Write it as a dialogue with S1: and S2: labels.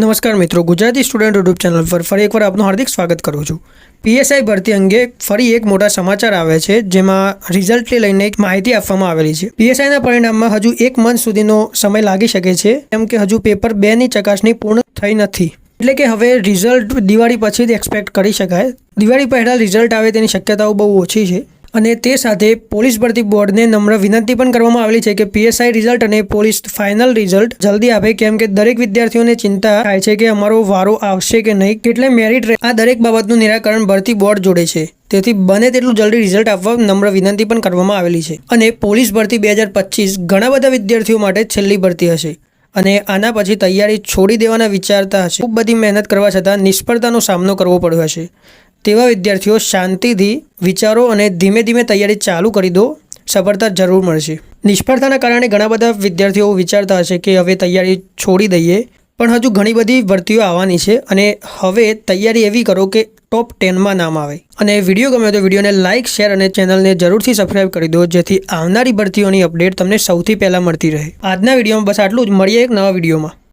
S1: નમસ્કાર મિત્રો, Gujarati student YouTube channel પર ફરી એકવાર આપનું હાર્દિક સ્વાગત કરું છું. પીએસઆઈ ભરતી અંગે ફરી એક મોટા સમાચાર આવે છે, જેમાં રિઝલ્ટને લઈને એક માહિતી આપવામાં આવેલી છે. પીએસઆઈના પરિણામમાં હજુ એક મંથ સુધીનો સમય લાગી શકે છે, કેમ કે હજુ પેપર બેની ચકાસણી પૂર્ણ થઈ નથી. એટલે કે હવે રિઝલ્ટ દિવાળી પછી જ એક્સપેક્ટ કરી શકાય. દિવાળી પહેલાં રિઝલ્ટ આવે તેની શક્યતાઓ બહુ ઓછી છે. અને તે સાથે પોલીસ ભરતી બોર્ડને નમ્ર વિનંતી પણ કરવામાં આવેલી છે કે પીએસઆઈ રિઝલ્ટ અને પોલીસ ફાઇનલ રિઝલ્ટ જલ્દી આપે, કેમ કે દરેક વિદ્યાર્થીઓને ચિંતા થાય છે કે અમારો વારો આવશે કે નહીં. કેટલે મેરિટ આ દરેક બાબતનું નિરાકરણ ભરતી બોર્ડ જોડે છે. તેથી બને તેટલું જલ્દી રિઝલ્ટ આપવા નમ્ર વિનંતી પણ કરવામાં આવેલી છે. અને પોલીસ ભરતી બે હજાર પચીસ ઘણા બધા વિદ્યાર્થીઓ માટે છેલ્લી ભરતી હશે. અને આના પછી તૈયારી છોડી દેવાના વિચારતા હશે. ખૂબ બધી મહેનત કરવા છતાં નિષ્ફળતાનો સામનો કરવો પડ્યો હશે. તેવા વિદ્યાર્થીઓ શાંતિથી વિચારો અને ધીમે ધીમે તૈયારી ચાલુ કરી દો, સફળતા જરૂર મળશે. નિષ્ફળતાના કારણે ઘણા બધા વિદ્યાર્થીઓ વિચારતા હશે કે હવે તૈયારી છોડી દઈએ, પણ હજુ ઘણી બધી ભરતીઓ આવવાની છે અને હવે તૈયારી એવી કરો કે ટોપ ટેનમાં નામ આવે. અને વીડિયો ગમે તો વિડીયોને લાઇક શેર અને ચેનલને જરૂરથી સબસ્ક્રાઇબ કરી દો, જેથી આવનારી ભરતીઓની અપડેટ તમને સૌથી પહેલાં મળતી રહે. આજના વિડીયોમાં બસ આટલું જ. મળીએ એક નવા વિડીયોમાં.